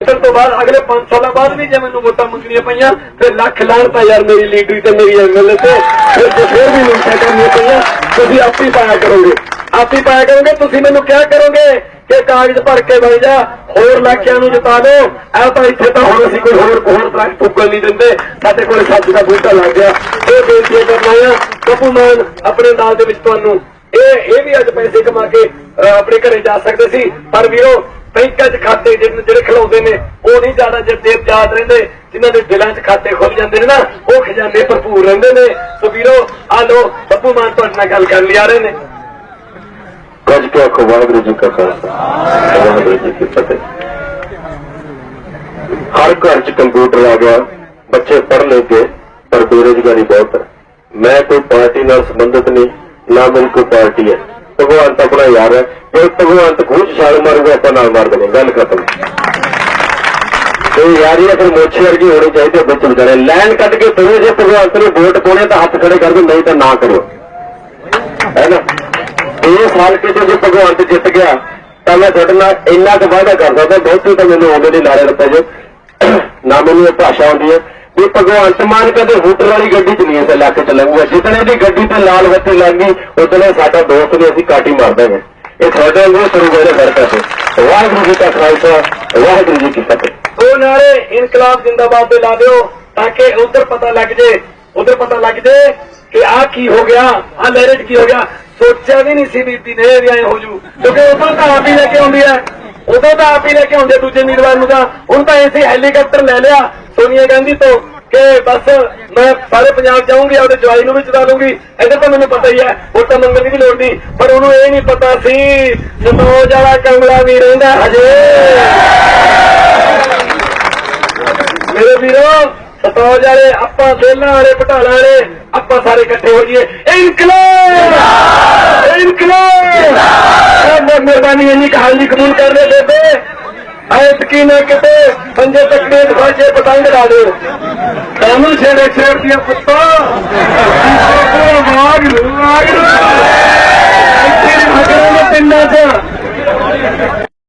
ਇਸ ਤੋਂ ਬਾਅਦ ਅਗਲੇ 5 ਸਾਲਾਂ ਬਾਅਦ ਵੀ ਜੇ ਮੈਨੂੰ ਵੋਟਾਂ ਮੰਗਣੀਆਂ ਪਈਆਂ, ਫਿਰ ਲੱਖ ਲਾਹਣਤਾ ਯਾਰ ਮੇਰੀ ਲੀਡਰੀ ਤੇ ਮੇਰੀ ਐਮਐਲਏ ਤੇ, ਫਿਰ ਤੇ ਫਿਰ ਵੀ ਨਹੀਂ ਕਰਨੀਆਂ ਪਈਆਂ। ਤੁਸੀਂ ਆਪ ਪਾਇਆ ਕਰੋਗੇ। ਆਪ ਪਾਇਆ ਕਰੋਗੇ, ਤੁਸੀਂ ਮੈਨੂੰ ਕਿਹਾ ਕਰੋਗੇ ਕਿ ਕਾਗਜ਼ ਭਰ ਕੇ ਬਣ ਜਾ, ਹੋਰ ਇਲਾਕਿਆਂ ਨੂੰ ਜਿਤਾ ਦਿਓ। ਇਹ ਤਾਂ ਇੱਥੇ ਤਾਂ ਹੁਣ ਅਸੀਂ ਕੋਈ ਹੋਰ ਹੋਰ ਦਰਖਤ ਫੁੱਕਣ ਨਹੀਂ ਦਿੰਦੇ। ਸਾਡੇ ਕੋਲ ਸੱਜ ਦਾ ਬੂਟਾ ਲੱਗ ਗਿਆ। ਇਹ ਬੇਨਤੀ ਕਰਨਾ ਆ, ਬੱਬੂ ਮਾਨ ਆਪਣੇ ਨਾਲ ਦੇ ਵਿੱਚ ਤੁਹਾਨੂੰ, ਇਹ ਇਹ ਵੀ ਅੱਜ ਪੈਸੇ ਕਮਾ ਕੇ ਆਪਣੇ ਘਰੇ ਜਾ ਸਕਦੇ ਸੀ। ਪਰ ਵੀਰੋ ਬੈਂਕਾਂ 'ਚ ਖਾਤੇ ਜਿਹੜੇ ਜਿਹੜੇ ਨੇ, ਉਹ ਨਹੀਂ ਜ਼ਿਆਦਾ ਚਿਰ ਦੇਰ ਯਾਦ ਰਹਿੰਦੇ, ਜਿਨ੍ਹਾਂ ਦੇ ਦਿਲਾਂ 'ਚ ਖਾਤੇ ਖੁੱਲ ਜਾਂਦੇ ਨੇ ਨਾ, ਉਹ ਖਜ਼ਾਨੇ ਭਰਪੂਰ ਰਹਿੰਦੇ ਨੇ। ਸੋ ਵੀਰੋ, ਆ ਲੋ ਬੱਬੂ ਮਾਨ ਤੁਹਾਡੇ ਨਾਲ ਗੱਲ ਕਰਨ ਲਈ ਆ ਰਹੇ ਨੇ। ਗੱਜ ਕੇ ਆਖੋ, ਵਾਹਿਗੁਰੂ ਜੀ ਕਾ ਖਾਲਸਾ। ਵਾਹਿਗੁਰੂ ਜੀ ਕੀ ਫਤਿਹ। ਹਰ ਘਰ 'ਚ ਕੰਪਿਊਟਰ ਆ ਗਿਆ, ਬੱਚੇ ਪੜ੍ਹ ਲੈ ਪਰ ਬੇਰੁਜ਼ਗਾਰੀ ਬਹੁਤ ਹੈ। ਮੈਂ ਕੋਈ ਪਾਰਟੀ ਨਾਲ ਸੰਬੰਧਿਤ ਨਹੀਂ, ਨਾ ਮੇਰੀ ਕੋਈ ਪਾਰਟੀ ਹੈ। ਭਗਵਾਨ ਤਾਂ ਆਪਣਾ ਯਾਰ ਹੈ ਜੇ ਭਗਵਾਨ ਤਾਂ ਖੂਚ ਛਾਲ ਮਾਰੂਗਾ, ਆਪਾਂ ਨਾਲ ਮਾਰ ਦੇਣੀ, ਗੱਲ ਖਤਮ। ਤੇ ਯਾਰੀ ਫਿਰ ਮੋਛੇ ਵਰਗੀ ਹੋਣੀ ਚਾਹੀਦੀ ਹੈ ਵਿੱਚ ਵਿਚਾਰੇ। ਲਾਈਨ ਕੱਢ ਕੇ ਤੁਰੇ ਜੇ ਭਗਵਾਨ ਨੂੰ ਵੋਟ ਪਾਉਣੇ ਤਾਂ ਹੱਥ ਖੜੇ ਕਰ ਦਿਓ ਨਹੀਂ ਤਾਂ ਨਾ ਕਰੋ। ਹੈ ਨਾ? ਇਹ ਸਾਲ ਕੇ ਜੇ ਭਗਵਾਨ ਤੇ ਜਿੱਤ ਗਿਆ, ਤਾਂ ਮੈਂ ਤੁਹਾਡੇ ਨਾਲ ਇੰਨਾ ਕੁ ਵਾਅਦਾ ਕਰ ਸਕਦਾ ਬਹੁਤੇ ਤਾਂ ਮੈਨੂੰ ਉਹਦੇ ਲਈ ਲਾਰੇ ਲੱਪੇ ਜੋ ਨਾ ਮੈਨੂੰ ਇਹ ਭਾਸ਼ਾ ਆਉਂਦੀ ਹੈ। ਵੀ ਭਗਵੰਤ ਮਾਨ ਕਦੇ ਹੋਟਲ ਵਾਲੀ ਗੱਡੀ ਚ ਨਹੀਂ ਇਸ ਇਲਾਕੇ ਚ ਲੰਘੂਗਾ ਜਿਤਨੇ ਦੀ ਗੱਡੀ ਤੇ ਲਾਲ ਬੱਤੀ ਲੱਗ ਗਈ ਉਤਨੇ ਸਾਡਾ ਦੋਸਤ ਨੇ ਅਸੀਂ ਕਾਟੀ ਮਾਰ ਦਾਂਗੇ ਇਹ ਤੁਹਾਡੇ ਵਾਂਗੂ ਸਰੂਗੋਰੇ ਫ਼ਰਕ ਹੈ ਵਾਹਿਗੁਰੂ ਜੀ ਕਾ ਖਾਲਸਾ, ਵਾਹਿਗੁਰੂ ਜੀ ਕੀ ਫਤਿਹ। ਉਹ ਨਾਲੇ ਇਨਕਲਾਬ ਜਿੰਦਾਬਾਦ ਦੇ ਲਾ ਦਿਓ, ਤਾਂ ਕਿ ਉਧਰ ਪਤਾ ਲੱਗ ਜੇ, ਉਧਰ ਪਤਾ ਲੱਗ ਜੇ ਕਿ ਆ ਕੀ ਹੋ ਗਿਆ ਆ ਲਹਿਰੇ ਕੀ ਹੋ ਗਿਆ। ਸੋਚਿਆ ਵੀ ਨਹੀਂ ਸੀ ਬੀਬੀ ਨੇ ਵੀ ਐ ਹੋ ਜੂ, ਕਿਉਂਕਿ ਉਦੋਂ ਤਾਂ ਆਪ ਹੀ ਲੈ ਕੇ ਆਉਂਦੀ ਹੈ। ਉਦੋਂ ਤਾਂ ਆਪ ਹੀ ਲੈ ਕੇ ਆਉਂਦੇ ਦੂਜੇ ਉਮੀਦਵਾਰ ਨੂੰ ਤਾਂ। ਹੁਣ ਤਾਂ ਐਸੇ ਹੈਲੀਕਾਪਟਰ ਲੈ ਲਿਆ ਸੋਨੀਆ ਗਾਂਧੀ ਤੋਂ ਕਿ ਬਸ ਮੈਂ ਸਾਰੇ ਪੰਜਾਬ ਜਾਊਂਗੀ, ਆਪਦੇ ਜਵਾਈ ਨੂੰ ਵੀ ਚੁਰਾ ਲੂੰਗੀ ਇਹਦੇ ਤਾਂ ਮੈਨੂੰ ਪਤਾ ਹੀ ਹੈ ਉਹ ਤਾਂ ਮੰਗਣ ਦੀ ਵੀ ਲੋੜ ਨਹੀਂ, ਪਰ ਉਹਨੂੰ ਇਹ ਨਹੀਂ ਪਤਾ ਸੀ ਜਨੋਜ ਵਾਲਾ ਕਮਲਾ ਵੀ ਰਹਿੰਦਾ ਹਜੇ। ਮੇਰੇ ਵੀਰੋ ਸਤੌਜ ਵਾਲੇ, ਆਪਾਂ ਦੇਲਾਂ ਵਾਲੇ, ਪਟਾਲਾ ਵਾਲੇ, ਆਪਾਂ ਸਾਰੇ ਇਕੱਠੇ ਹੋ ਜਾਈਏ। ਇਨਕਲਾਬ! ਇਨਕਲਾਬ! ਮਿਹਰਬਾਨੀ ਇੰਨੀ ਕਹਾਣੀ ਕਬੂਲ ਕਰ ਲੈ ਬੇਬੇ ਐਤ ਕੀ ਨਾ ਕਿਤੇ ਪੰਜੇ ਤਕਲੀਫ ਫਾਜੇ ਪਤੰਗ ਲਾ ਦਿਓ ਤੈਨੂੰ ਛੇੜੇ ਛੇੜ ਦੀਆਂ ਪੁੱਤਾਂ ਆਗ ਲਾਗ